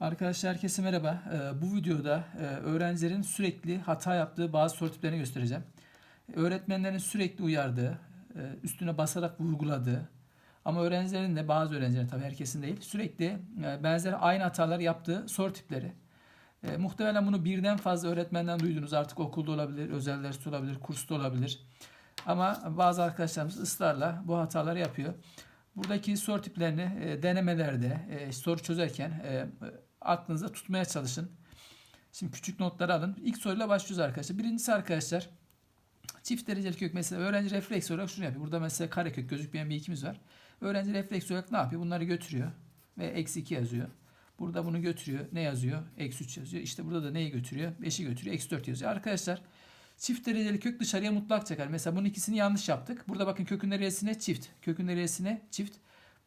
Arkadaşlar herkese merhaba. Ee, bu videoda e, öğrencilerin sürekli hata yaptığı bazı soru tiplerini göstereceğim. Öğretmenlerin sürekli uyardığı, e, üstüne basarak vurguladığı ama öğrencilerin de bazı öğrencilerin tabii herkesin değil sürekli e, benzer aynı hatalar yaptığı soru tipleri. Muhtemelen bunu birden fazla öğretmenden duydunuz. Artık okulda olabilir, özel ders olabilir, kursta olabilir. Ama bazı arkadaşlarımız ısrarla bu hataları yapıyor. Buradaki soru tiplerini denemelerde, soru çözerken aklınıza tutmaya çalışın. Şimdi küçük notları alın. İlk soruyla başlıyoruz arkadaşlar. Birincisi arkadaşlar çift dereceli kök mesela öğrenci refleks olarak şunu yapıyor. Burada mesela karekök gözükmeyen bir ikimiz var. Öğrenci refleks olarak ne yapıyor? Bunları götürüyor ve eksi 2 yazıyor. Burada bunu götürüyor. Ne yazıyor? Eksi 3 yazıyor. İşte burada da neyi götürüyor? 5'i götürüyor. Eksi 4 yazıyor. Arkadaşlar çift dereceli kök dışarıya mutlak çeker. Mesela bunun ikisini yanlış yaptık. Burada bakın kökün derecesine çift. Kökün derecesine çift.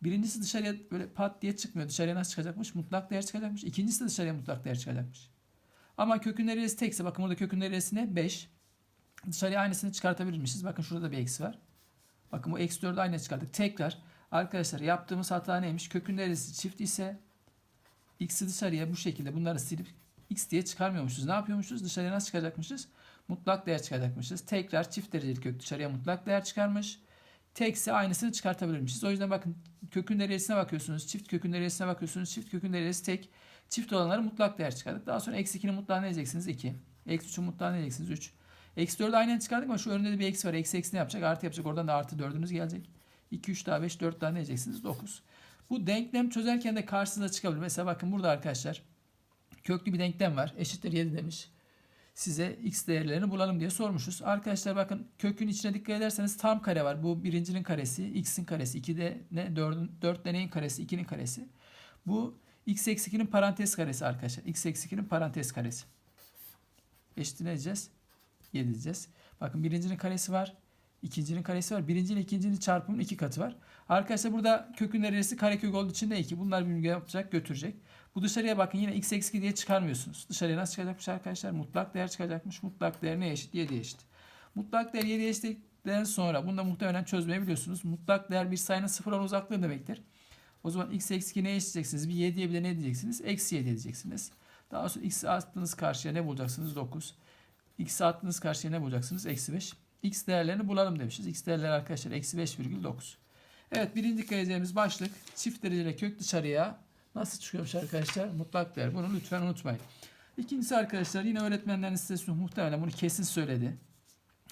Birincisi dışarıya böyle pat diye çıkmıyor. Dışarıya nasıl çıkacakmış? Mutlak değer çıkacakmış. İkincisi de dışarıya mutlak değer çıkacakmış. Ama kökün derecesi tekse bakın burada kökün derecesine 5. Dışarıya aynısını çıkartabilirmişiz. Bakın şurada da bir eksi var. Bakın bu eksi 4'ü aynı çıkardık. Tekrar arkadaşlar yaptığımız hata neymiş? Kökün derecesi çift ise x'i dışarıya bu şekilde bunları silip x diye çıkarmıyormuşuz. Ne yapıyormuşuz? Dışarıya nasıl çıkacakmışız? Mutlak değer çıkacakmışız. Tekrar çift dereceli kök dışarıya mutlak değer çıkarmış. Tekse aynısını çıkartabilirmişiz. O yüzden bakın kökün derecesine bakıyorsunuz. Çift kökün derecesine bakıyorsunuz. Çift kökün derecesi tek. Çift olanları mutlak değer çıkardık. Daha sonra eksi 2'nin mutlağını ne diyeceksiniz? 2. Eksi 3'ün mutlağını ne diyeceksiniz? 3. Eksi 4'ü aynen çıkardık ama şu önünde de bir eksi var. Eksi eksi ne yapacak? Artı yapacak. Oradan da artı 4'ünüz gelecek. 2, 3 daha 5, 4 daha ne diyeceksiniz? 9. Bu denklem çözerken de karşınıza çıkabilir. Mesela bakın burada arkadaşlar köklü bir denklem var. Eşittir 7 demiş. Size x değerlerini bulalım diye sormuşuz. Arkadaşlar bakın kökün içine dikkat ederseniz tam kare var. Bu birincinin karesi, x'in karesi. 2'de ne? 4'ün 4 neyin karesi? 2'nin karesi. Bu x eksi 2'nin parantez karesi arkadaşlar. x eksi 2'nin parantez karesi. Eşittir ne diyeceğiz? 7 diyeceğiz. Bakın birincinin karesi var. İkincinin karesi var. Birinci ile ikincinin çarpımının iki katı var. Arkadaşlar burada kökün derecesi karekök olduğu için de 2. Bunlar birbirini yapacak, götürecek. Bu dışarıya bakın yine x eksi 2 diye çıkarmıyorsunuz. Dışarıya nasıl çıkacakmış arkadaşlar? Mutlak değer çıkacakmış. Mutlak değer ne eşit? 7 eşit. Mutlak değer 7 eşitlikten sonra bunu da muhtemelen çözmeyi biliyorsunuz. Mutlak değer bir sayının sıfır olan uzaklığı demektir. O zaman x eksi 2 neye eşitleyeceksiniz? Bir 7'ye bir de ne diyeceksiniz? Eksi 7 diyeceksiniz. Daha sonra x'i attığınız karşıya ne bulacaksınız? 9. X'i attığınız karşıya ne bulacaksınız? Eksi 5. X değerlerini bulalım demişiz. X değerleri arkadaşlar eksi 5,9. Evet birinci dikkat edeceğimiz başlık çift dereceli kök dışarıya nasıl çıkıyormuş arkadaşlar? Mutlak değer. Bunu lütfen unutmayın. İkincisi arkadaşlar yine öğretmenlerin size muhtemelen bunu kesin söyledi.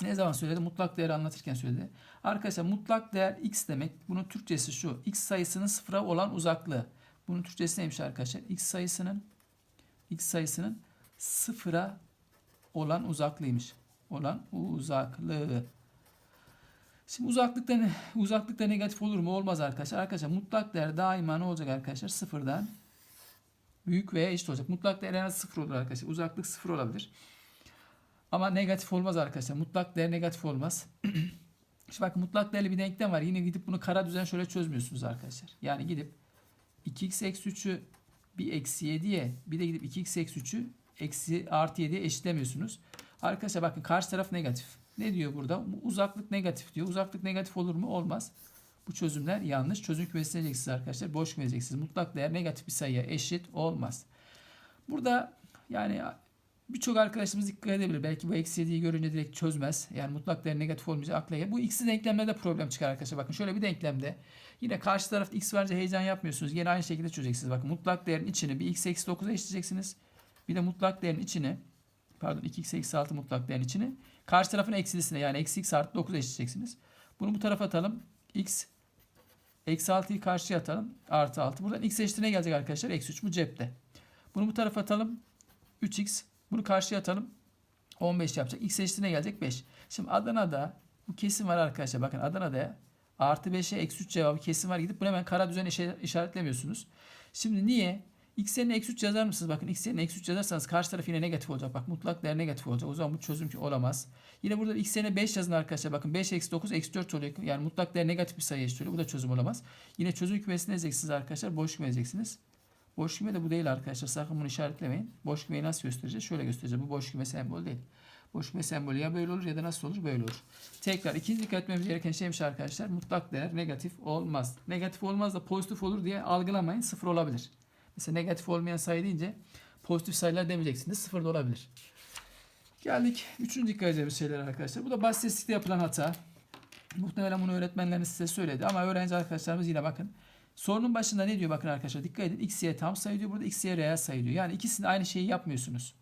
Ne zaman söyledi? Mutlak değeri anlatırken söyledi. Arkadaşlar mutlak değer x demek. Bunun Türkçesi şu. X sayısının sıfıra olan uzaklığı. Bunun Türkçesi neymiş arkadaşlar? X sayısının x sayısının sıfıra olan uzaklığıymış. Olan uzaklığı. Şimdi uzaklıkta ne? Uzaklıkta negatif olur mu? Olmaz arkadaşlar. Arkadaşlar mutlak değer daima ne olacak arkadaşlar? Sıfırdan büyük veya eşit olacak. Mutlak değer en az sıfır olur arkadaşlar. Uzaklık sıfır olabilir. Ama negatif olmaz arkadaşlar. Mutlak değer negatif olmaz. Şimdi bakın mutlak değerli bir denklem var. Yine gidip bunu kara düzen şöyle çözmüyorsunuz arkadaşlar. Yani gidip 2x eksi 3'ü bir eksi 7'ye bir de gidip 2x eksi 3'ü eksi artı 7'ye eşitlemiyorsunuz. Arkadaşlar bakın karşı taraf negatif. Ne diyor burada? Uzaklık negatif diyor. Uzaklık negatif olur mu? Olmaz. Bu çözümler yanlış. Çözüm kümesine edeceksiniz arkadaşlar. Boş küme edeceksiniz. Mutlak değer negatif bir sayıya eşit olmaz. Burada yani birçok arkadaşımız dikkat edebilir. Belki bu eksi 7'yi görünce direkt çözmez. Yani mutlak değer negatif olmayacak akla gelir. Bu x'li denklemlerde problem çıkar arkadaşlar. Bakın şöyle bir denklemde yine karşı tarafta x varınca heyecan yapmıyorsunuz. Yine aynı şekilde çözeceksiniz. Bakın mutlak değerin içini bir x eksi 9'a eşitleyeceksiniz. Bir de mutlak değerin içini pardon 2x eksi 6 mutlak değerin içini karşı tarafın eksilisine yani eksi x artı 9'a eşitleyeceksiniz. Bunu bu tarafa atalım. x eksi 6'yı karşıya atalım. Artı 6. Buradan x eşitine gelecek arkadaşlar. Eksi 3 bu cepte. Bunu bu tarafa atalım. 3x. Bunu karşıya atalım. 15 yapacak. X eşitine gelecek 5. Şimdi Adana'da bu kesim var arkadaşlar. Bakın Adana'da artı 5'e eksi 3 cevabı kesim var. Gidip bunu hemen kara düzen işaretlemiyorsunuz. Şimdi niye? X yerine eksi 3 yazar mısınız? Bakın x yerine eksi 3 yazarsanız karşı taraf yine negatif olacak. Bak mutlak değer negatif olacak. O zaman bu çözüm ki olamaz. Yine burada x yerine 5 yazın arkadaşlar. Bakın 5 eksi 9 eksi 4 oluyor. Yani mutlak değer negatif bir sayı eşit. Bu da çözüm olamaz. Yine çözüm kümesini ezeceksiniz arkadaşlar. Boş küme ezeceksiniz. Boş küme de bu değil arkadaşlar. Sakın bunu işaretlemeyin. Boş kümeyi nasıl göstereceğiz? Şöyle göstereceğiz. Bu boş küme sembol değil. Boş küme sembolü ya böyle olur ya da nasıl olur? Böyle olur. Tekrar ikinci dikkat etmemiz gereken şeymiş arkadaşlar. Mutlak değer negatif olmaz. Negatif olmaz da pozitif olur diye algılamayın. Sıfır olabilir. Mesela negatif olmayan sayı deyince pozitif sayılar demeyeceksiniz. Sıfır da olabilir. Geldik üçüncü dikkat edeceğimiz şeyler arkadaşlar. Bu da basitlikte yapılan hata. Muhtemelen bunu öğretmenleriniz size söyledi ama öğrenci arkadaşlarımız yine bakın. Sorunun başında ne diyor bakın arkadaşlar dikkat edin. X, Y tam sayı diyor. Burada X, Y reel sayı diyor. Yani ikisini aynı şeyi yapmıyorsunuz.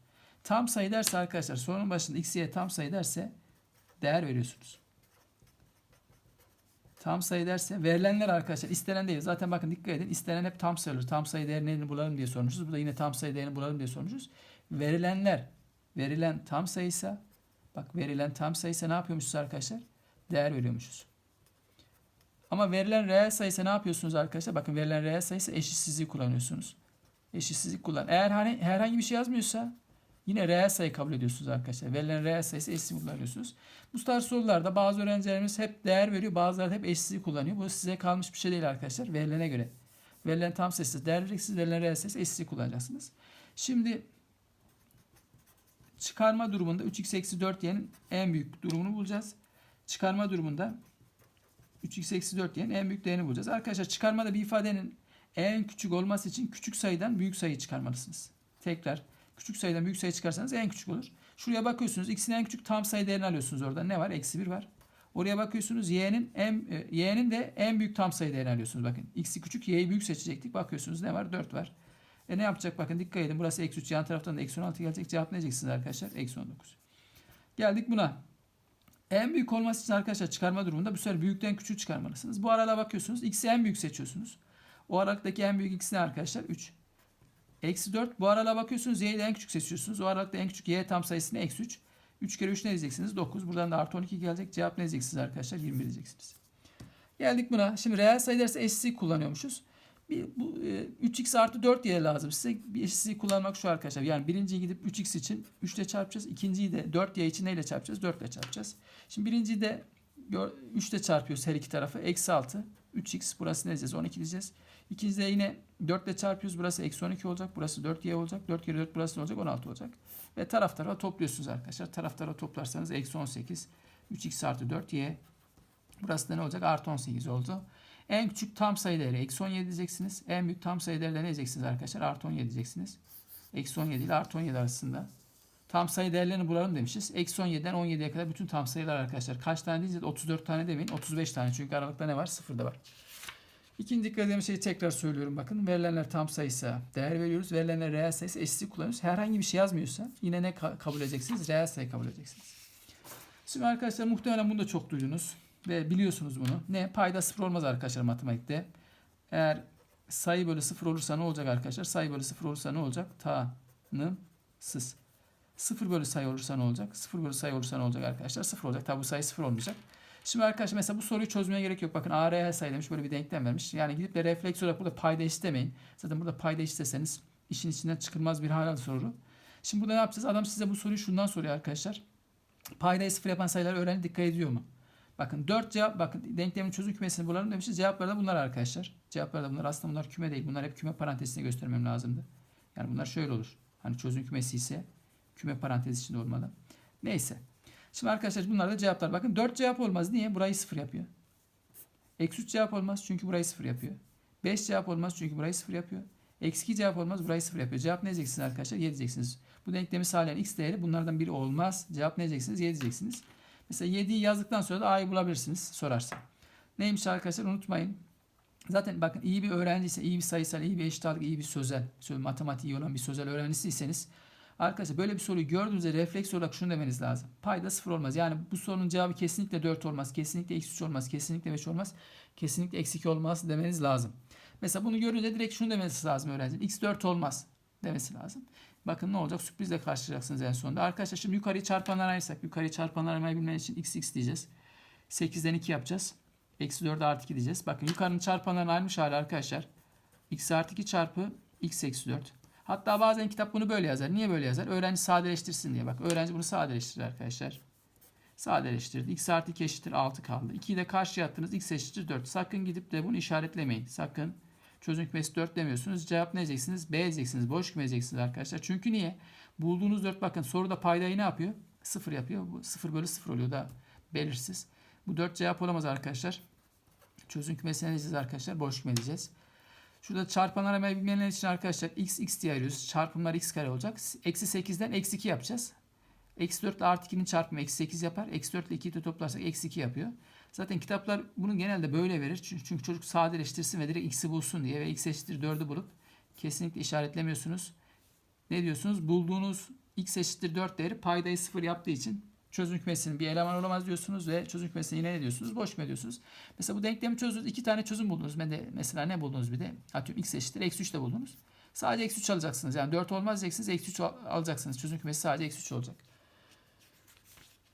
Tam sayı derse arkadaşlar sorunun başında X, Y tam sayı derse değer veriyorsunuz. Tam sayı derse verilenler arkadaşlar istenen değil. Zaten bakın dikkat edin istenen hep tam sayı olur. Tam sayı değerini bulalım diye sormuşuz. Burada yine tam sayı değerini bulalım diye sormuşuz. Verilenler verilen tam sayıysa bak verilen tam sayıysa ne yapıyormuşuz arkadaşlar? Değer veriyormuşuz. Ama verilen reel sayısı ne yapıyorsunuz arkadaşlar? Bakın verilen reel sayısı eşitsizliği kullanıyorsunuz. Eşitsizlik kullan. Eğer hani herhangi bir şey yazmıyorsa yine reel sayı kabul ediyorsunuz arkadaşlar. Verilen reel sayısı eşitsizliği kullanıyorsunuz. Bu tarz sorularda bazı öğrencilerimiz hep değer veriyor. Bazıları hep eşitsizliği kullanıyor. Bu size kalmış bir şey değil arkadaşlar. Verilene göre. Verilen tam sayısı değer vereceksiniz. Verilen reel sayısı eşitsizliği kullanacaksınız. Şimdi çıkarma durumunda 3x eksi 4y'nin en büyük durumunu bulacağız. Çıkarma durumunda 3x eksi 4 y'nin en büyük değerini bulacağız. Arkadaşlar çıkarmada bir ifadenin en küçük olması için küçük sayıdan büyük sayı çıkarmalısınız. Tekrar küçük sayıdan büyük sayı çıkarsanız en küçük olur. Şuraya bakıyorsunuz x'in en küçük tam sayı değerini alıyorsunuz orada. Ne var? Eksi 1 var. Oraya bakıyorsunuz y'nin en e, y'nin de en büyük tam sayı değerini alıyorsunuz. Bakın x'i küçük y'yi büyük seçecektik. Bakıyorsunuz ne var? 4 var. E ne yapacak? Bakın dikkat edin. Burası eksi 3. Yan taraftan da eksi 16 gelecek. Cevap ne diyeceksiniz arkadaşlar? Eksi 19. Geldik buna. En büyük olması için arkadaşlar çıkarma durumunda bu sefer büyükten küçüğü çıkarmalısınız. Bu aralığa bakıyorsunuz. X'i en büyük seçiyorsunuz. O aralıktaki en büyük x ne arkadaşlar? 3. Eksi 4. Bu aralığa bakıyorsunuz. Y'yi de en küçük seçiyorsunuz. O aralıkta en küçük y tam sayısı ne? Eksi 3. 3 kere 3 ne diyeceksiniz? 9. Buradan da artı 12 gelecek. Cevap ne diyeceksiniz arkadaşlar? 21 diyeceksiniz. Geldik buna. Şimdi reel sayı derse eşitlik kullanıyormuşuz. Bir, bu, e, 3x artı 4 y lazım. Size bir eşitliği kullanmak şu arkadaşlar. Yani birinciyi gidip 3x için 3 ile çarpacağız. İkinciyi de 4y için neyle çarpacağız? 4 ile çarpacağız. Şimdi birinciyi de 3 ile çarpıyoruz her iki tarafı. Eksi 6. 3x burası ne diyeceğiz? 12 diyeceğiz. İkincide yine 4 ile çarpıyoruz. Burası eksi 12 olacak. Burası 4y olacak. 4 kere 4 burası ne olacak? 16 olacak. Ve taraf tarafa topluyorsunuz arkadaşlar. Taraf tarafa toplarsanız eksi 18. 3x artı 4y. Burası da ne olacak? Artı 18 oldu. En küçük tam sayı değeri eksi 17 diyeceksiniz. En büyük tam sayı değerleri ne diyeceksiniz arkadaşlar? Artı 17 diyeceksiniz. Eksi 17 ile artı 17 arasında. Tam sayı değerlerini bulalım demişiz. Eksi 17'den 17'ye kadar bütün tam sayılar arkadaşlar. Kaç tane diyeceğiz? 34 tane demeyin. 35 tane. Çünkü aralıkta ne var? Sıfır da var. İkinci dikkat edeceğimiz şeyi tekrar söylüyorum bakın. Verilenler tam sayısa değer veriyoruz. Verilenler reel sayısı eşitlik kullanıyoruz. Herhangi bir şey yazmıyorsa yine ne ka- kabul edeceksiniz? Reel sayı kabul edeceksiniz. Şimdi arkadaşlar muhtemelen bunu da çok duydunuz. Ve biliyorsunuz bunu. Ne? Payda sıfır olmaz arkadaşlar matematikte. Eğer sayı bölü sıfır olursa ne olacak arkadaşlar? Sayı bölü sıfır olursa ne olacak? Tanımsız. Sıfır bölü sayı olursa ne olacak? Sıfır bölü sayı olursa ne olacak arkadaşlar? Sıfır olacak. Tabi bu sayı sıfır olmayacak. Şimdi arkadaşlar mesela bu soruyu çözmeye gerek yok. Bakın A reel sayı demiş. Böyle bir denklem vermiş. Yani gidip de refleks olarak burada payda istemeyin. Zaten burada payda isteseniz işin içinden çıkılmaz bir hal soru. Şimdi burada ne yapacağız? Adam size bu soruyu şundan soruyor arkadaşlar. Paydayı sıfır yapan sayılar öğrenci dikkat ediyor mu? Bakın 4 cevap bakın denklemin çözüm kümesini bulalım demişiz. Cevaplar da bunlar arkadaşlar. Cevaplar da bunlar. Aslında bunlar küme değil. Bunlar hep küme parantezine göstermem lazımdı. Yani bunlar şöyle olur. Hani çözüm kümesi ise küme parantez içinde olmalı. Neyse. Şimdi arkadaşlar bunlar da cevaplar. Bakın 4 cevap olmaz. Niye? Burayı 0 yapıyor. Eksi 3 cevap olmaz. Çünkü burayı 0 yapıyor. 5 cevap olmaz. Çünkü burayı 0 yapıyor. Eksi 2 cevap olmaz. Burayı 0 yapıyor. Cevap ne diyeceksiniz arkadaşlar? 7 diyeceksiniz. Bu denklemi sağlayan x değeri bunlardan biri olmaz. Cevap ne diyeceksiniz? 7 diyeceksiniz. Mesela 7'yi yazdıktan sonra da a'yı bulabilirsiniz sorarsa. Neymiş arkadaşlar unutmayın. Zaten bakın iyi bir öğrenciyse, iyi bir sayısal, iyi bir eşit ağırlık, iyi bir sözel, sözel matematiği olan bir sözel öğrencisiyseniz arkadaşlar böyle bir soruyu gördüğünüzde refleks olarak şunu demeniz lazım. Payda sıfır olmaz. Yani bu sorunun cevabı kesinlikle 4 olmaz, kesinlikle eksi 3 olmaz, kesinlikle 5 olmaz, kesinlikle eksi 2 olmaz demeniz lazım. Mesela bunu görünce direkt şunu demesi lazım öğrencinin. x 4 olmaz demesi lazım. Bakın ne olacak? Sürprizle karşılayacaksınız en sonunda. Arkadaşlar şimdi yukarıyı çarpanlar ayırsak. Yukarıyı çarpanlar ayırmayı için x x diyeceğiz. 8'den 2 yapacağız. Eksi 4 artı 2 diyeceğiz. Bakın yukarının çarpanlarını ayırmış hali arkadaşlar. x artı 2 çarpı x eksi 4. Hatta bazen kitap bunu böyle yazar. Niye böyle yazar? Öğrenci sadeleştirsin diye. Bak öğrenci bunu sadeleştirir arkadaşlar. Sadeleştirdi. x artı 2 eşittir 6 kaldı. 2'yi de karşıya attınız. x eşittir 4. Sakın gidip de bunu işaretlemeyin. Sakın. Çözüm kümesi 4 demiyorsunuz. Cevap ne diyeceksiniz? B diyeceksiniz. Boş küme diyeceksiniz arkadaşlar. Çünkü niye? Bulduğunuz 4 bakın soruda paydayı ne yapıyor? 0 yapıyor. Bu 0 bölü 0 oluyor da belirsiz. Bu 4 cevap olamaz arkadaşlar. Çözüm kümesine ne diyeceğiz arkadaşlar? Boş küme diyeceğiz. Şurada çarpanlar bilmeyenler için arkadaşlar x x diye ayırıyoruz. Çarpımlar x kare olacak. Eksi 8'den eksi 2 yapacağız. Eksi 4 ile artı 2'nin çarpımı eksi 8 yapar. Eksi 4 ile 2'yi de toplarsak eksi 2 yapıyor. Zaten kitaplar bunu genelde böyle verir. Çünkü, çünkü çocuk sadeleştirsin ve direkt x'i bulsun diye ve x eşittir 4'ü bulup kesinlikle işaretlemiyorsunuz. Ne diyorsunuz? Bulduğunuz x eşittir 4 değeri paydayı 0 yaptığı için çözüm kümesinin bir eleman olamaz diyorsunuz ve çözüm kümesini yine ne diyorsunuz? Boş küme diyorsunuz. Mesela bu denklemi çözdünüz. iki tane çözüm buldunuz. Mesela ne buldunuz bir de? Atıyorum x eşittir. Eksi 3 de buldunuz. Sadece eksi 3 alacaksınız. Yani 4 olmaz diyeceksiniz. Eksi 3 alacaksınız. Çözüm kümesi sadece eksi 3 olacak.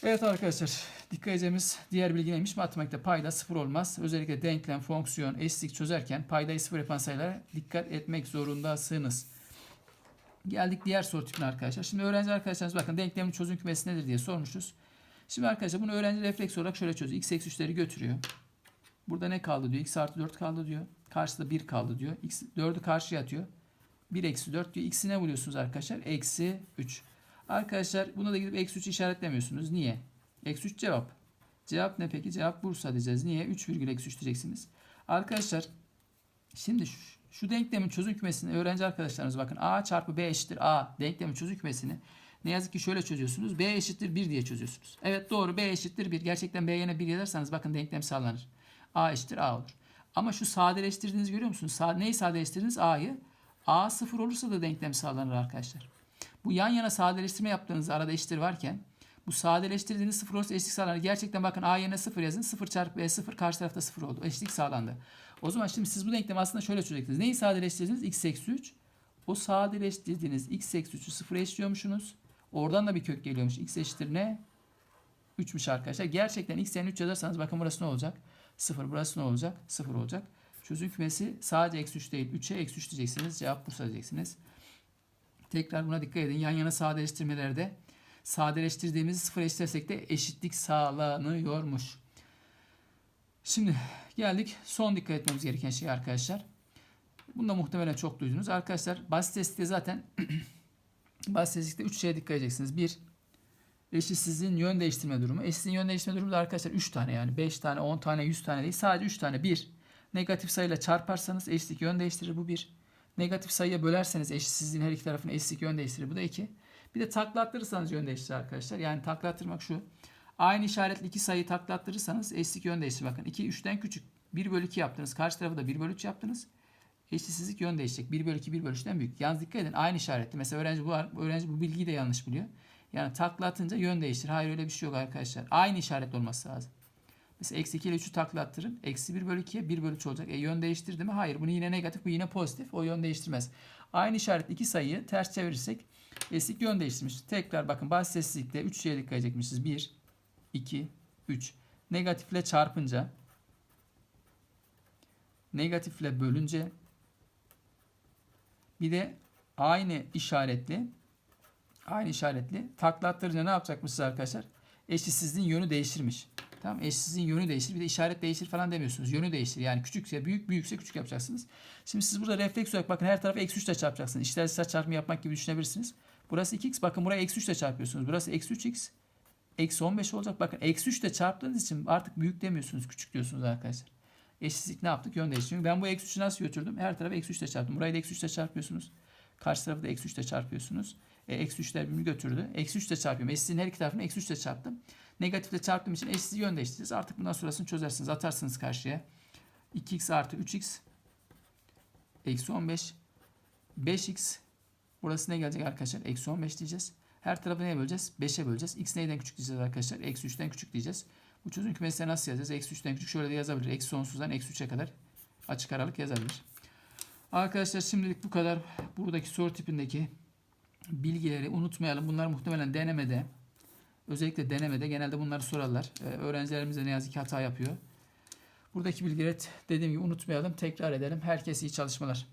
Evet arkadaşlar dikkat edeceğimiz diğer bilgi neymiş? Matematikte payda sıfır olmaz. Özellikle denklem, fonksiyon, eşitlik çözerken paydayı sıfır yapan sayılara dikkat etmek zorundasınız. Geldik diğer soru tipine arkadaşlar. Şimdi öğrenci arkadaşlarımız bakın denklemin çözüm kümesi nedir diye sormuşuz. Şimdi arkadaşlar bunu öğrenci refleks olarak şöyle çözüyor. x eksi 3'leri götürüyor. Burada ne kaldı diyor. x artı 4 kaldı diyor. Karşıda 1 kaldı diyor. x 4'ü karşıya atıyor. 1 eksi 4 diyor. x'i ne buluyorsunuz arkadaşlar? Eksi 3. Arkadaşlar buna da gidip eksi 3 işaretlemiyorsunuz. Niye? Eksi 3 cevap. Cevap ne peki? Cevap Bursa diyeceğiz. Niye? 3 virgül eksi 3 diyeceksiniz. Arkadaşlar şimdi şu, şu denklemin çözüm kümesini öğrenci arkadaşlarımız bakın a çarpı b eşittir a denklemin çözüm kümesini ne yazık ki şöyle çözüyorsunuz. b eşittir 1 diye çözüyorsunuz. Evet doğru b eşittir 1. Gerçekten b yerine 1 yazarsanız bakın denklem sağlanır. a eşittir a olur. Ama şu sadeleştirdiğinizi görüyor musunuz? Sa neyi sadeleştirdiniz? a'yı. a 0 olursa da denklem sağlanır arkadaşlar. Bu yan yana sadeleştirme yaptığınız arada eşittir varken bu sadeleştirdiğiniz sıfır olursa eşitlik sağlanır. Gerçekten bakın a yerine sıfır yazın. sıfır çarpı b sıfır karşı tarafta sıfır oldu. Eşitlik sağlandı. O zaman şimdi siz bu denklemi aslında şöyle çözeceksiniz. Neyi sadeleştirdiniz? x eksi 3. O sadeleştirdiğiniz x eksi 3'ü sıfıra eşliyormuşsunuz. Oradan da bir kök geliyormuş. x eşittir ne? 3'müş arkadaşlar. Gerçekten x yerine 3 yazarsanız bakın burası ne olacak? 0 burası ne olacak? 0 olacak. Çözüm kümesi sadece eksi 3 değil. 3'e eksi 3 diyeceksiniz. Cevap Bursa diyeceksiniz. Tekrar buna dikkat edin. Yan yana sadeleştirmelerde sadeleştirdiğimizi sıfır eşitlersek de eşitlik sağlanıyormuş. Şimdi geldik son dikkat etmemiz gereken şey arkadaşlar. Bunu da muhtemelen çok duydunuz. Arkadaşlar basit testte zaten basit testte 3 şeye dikkat edeceksiniz. 1. Eşitsizliğin yön değiştirme durumu. Eşitsizliğin yön değiştirme durumu da arkadaşlar 3 tane yani 5 tane 10 tane 100 tane değil. Sadece 3 tane. 1. Negatif sayıyla çarparsanız eşitlik yön değiştirir. Bu 1. Negatif sayıya bölerseniz eşitsizliğin her iki tarafını eşitlik yön değiştirir. Bu da 2. Bir de takla attırırsanız yön değiştirir arkadaşlar. Yani takla attırmak şu. Aynı işaretli iki sayıyı takla attırırsanız eşitlik yön değiştirir. Bakın 2 3'ten küçük. 1 bölü 2 yaptınız. Karşı tarafı da 1 bölü 3 yaptınız. Eşitsizlik yön değişecek. 1 bölü 2 1 bölü 3'ten büyük. Yalnız dikkat edin aynı işaretli. Mesela öğrenci bu, öğrenci bu bilgiyi de yanlış biliyor. Yani takla atınca yön değiştir. Hayır öyle bir şey yok arkadaşlar. Aynı işaretli olması lazım. Mesela eksi 2 ile 3'ü takla attırın. Eksi 1 bölü 2'ye 1 bölü 3 olacak. E yön değiştirdi mi? Hayır. Bunu yine negatif bu yine pozitif. O yön değiştirmez. Aynı işaretli iki sayıyı ters çevirirsek eşitlik yön değiştirmiş. Tekrar bakın basit sessizlikte 3 şeye dikkat edecekmişiz. 1, 2, 3. Negatifle çarpınca negatifle bölünce bir de aynı işaretli aynı işaretli takla attırınca ne yapacakmışız arkadaşlar? Eşitsizliğin yönü değiştirmiş. Tamam eşsizliğin yönü değişir. Bir de işaret değişir falan demiyorsunuz. Yönü değişir. Yani küçükse büyük, büyükse küçük yapacaksınız. Şimdi siz burada refleks olarak bakın her tarafı eksi 3 ile çarpacaksınız. İşler çarpımı yapmak gibi düşünebilirsiniz. Burası 2x. Bakın buraya eksi 3 ile çarpıyorsunuz. Burası eksi 3x. Eksi 15 olacak. Bakın eksi 3 ile çarptığınız için artık büyük demiyorsunuz. Küçük diyorsunuz arkadaşlar. Eşsizlik ne yaptık? Yön değiştirdik. Ben bu eksi 3'ü nasıl götürdüm? Her tarafı eksi 3 ile çarptım. Burayı da eksi 3 ile çarpıyorsunuz. Karşı tarafı da eksi 3 ile çarpıyorsunuz. E, eksi 3'ler birbirini götürdü. Eksi 3 ile çarpıyorum. Eşsizliğin her iki tarafını eksi 3 ile çarptım. Negatifle çarptığım için eşsiz yön değiştireceğiz. Artık bundan sonrasını çözersiniz. Atarsınız karşıya. 2x artı 3x eksi 15 5x burası ne gelecek arkadaşlar? Eksi 15 diyeceğiz. Her tarafı neye böleceğiz? 5'e böleceğiz. x neyden küçük diyeceğiz arkadaşlar? Eksi 3'ten küçük diyeceğiz. Bu çözüm kümesine nasıl yazacağız? Eksi 3'ten küçük şöyle de yazabilir. Eksi sonsuzdan eksi 3'e kadar açık aralık yazabilir. Arkadaşlar şimdilik bu kadar. Buradaki soru tipindeki bilgileri unutmayalım. Bunlar muhtemelen denemede Özellikle denemede genelde bunları sorarlar. Ee, öğrencilerimiz de ne yazık ki hata yapıyor. Buradaki bilgileri dediğim gibi unutmayalım, tekrar edelim. Herkese iyi çalışmalar.